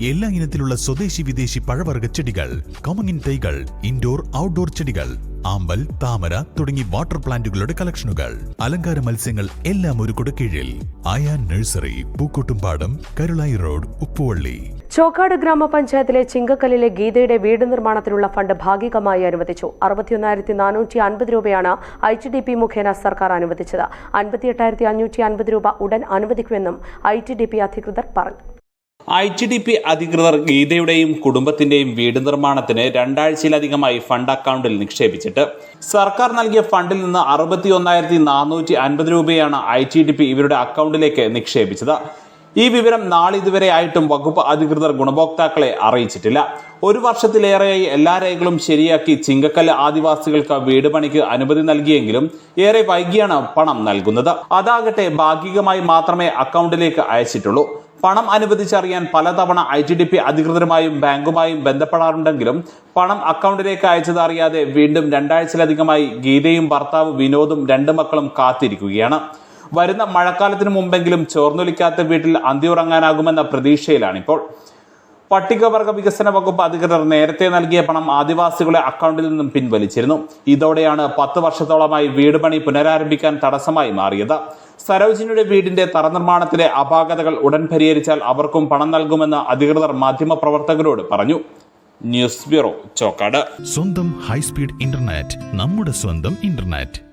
എല്ലാ ഇനത്തിലുള്ള സ്വദേശി വിദേശി പഴവർഗ ചെടികൾ കമങ്ങിൻ തൈകൾ ഇൻഡോർ ഔട്ട്ഡോർ ചെടികൾ ആമ്പൽ താമര തുടങ്ങി വാട്ടർ പ്ലാന്റുകളുടെ കളക്ഷനുകൾ അലങ്കാര മത്സ്യങ്ങൾ എല്ലാം ഒരു കുടക്കീഴിൽ. Ayan nursery Pookkottumpadam Karulai road Uppuvalli. Chokkad ഗ്രാമപഞ്ചായത്തിലെ ചിങ്കക്കല്ലിലെ ഗീതയുടെ വീട് നിർമ്മാണത്തിനുള്ള ഫണ്ട് ഭാഗികമായി അനുവദിച്ചു. അറുപത്തിയൊന്നായിരത്തി നാനൂറ്റി അൻപത് രൂപയാണ് ഐ ഡി പി മുഖേന സർക്കാർ അനുവദിച്ചത്. അൻപത്തിയെട്ടായിരത്തി അഞ്ഞൂറ്റി അൻപത് രൂപ ഉടൻ അനുവദിക്കുമെന്നും ഐ ടി ഡി പി അധികൃതർ പറഞ്ഞു. ഐ ഡി പി അധികൃതർ ഗീതയുടെയും കുടുംബത്തിന്റെയും വീട് നിർമ്മാണത്തിന് രണ്ടാഴ്ചയിലധികമായി ഫണ്ട് അക്കൗണ്ടിൽ നിക്ഷേപിച്ചിട്ട് സർക്കാർ നൽകിയ ഫണ്ടിൽ നിന്ന് അറുപത്തി ഒന്നായിരത്തി നാനൂറ്റി അൻപത് രൂപയാണ് ഐ ഡി പി ഇവരുടെ അക്കൗണ്ടിലേക്ക് നിക്ഷേപിച്ചത്. ഈ വിവരം നാളിതുവരെ ആയിട്ടും വകുപ്പ് അധികൃതർ ഗുണഭോക്താക്കളെ അറിയിച്ചിട്ടില്ല. ഒരു വർഷത്തിലേറെയായി എല്ലാ രേഖകളും ശരിയാക്കി ചിങ്കക്കല്ല് ആദിവാസികൾക്ക് വീട് പണിക്ക് അനുമതി നൽകിയെങ്കിലും ഏറെ വൈകിയാണ് പണം നൽകുന്നത്. അതാകട്ടെ ഭാഗികമായി മാത്രമേ അക്കൗണ്ടിലേക്ക് അയച്ചിട്ടുള്ളൂ. പണം അനുവദിച്ചറിയാൻ പലതവണ ഐ ടി ഡി പി അധികൃതരുമായും ബാങ്കുമായും ബന്ധപ്പെടാറുണ്ടെങ്കിലും പണം അക്കൗണ്ടിലേക്ക് അയച്ചത് അറിയാതെ വീണ്ടും രണ്ടാഴ്ചയിലധികമായി ഗീതയും ഭർത്താവ് വിനോദും രണ്ട് മക്കളും കാത്തിരിക്കുകയാണ്. വരുന്ന മഴക്കാലത്തിന് മുമ്പെങ്കിലും ചോർന്നൊലിക്കാത്ത വീട്ടിൽ അന്തിയുറങ്ങാനാകുമെന്ന പ്രതീക്ഷയിലാണിപ്പോൾ പട്ടികവർഗ വികസന വകുപ്പ് അധികൃതർ നേരത്തെ നൽകിയ പണം ആദിവാസികളുടെ അക്കൗണ്ടിൽ നിന്നും പിൻവലിച്ചിരുന്നു. ഇതോടെയാണ് പത്ത് വർഷത്തോളമായി വീട് പണി പുനരാരംഭിക്കാൻ തടസ്സമായി മാറിയത്. സരോജിനിയുടെ വീടിന്റെ തറ നിർമ്മാണത്തിലെ അപാകതകൾ ഉടൻ പരിഹരിച്ചാൽ അവർക്കും പണം നൽകുമെന്ന് അധികൃതർ മാധ്യമപ്രവർത്തകരോട് പറഞ്ഞു. News bureau Chokkad. സ്വന്തം ഹൈസ്പീഡ് ഇന്റർനെറ്റ് നമ്മുടെ സ്വന്തം ഇന്റർനെറ്റ്.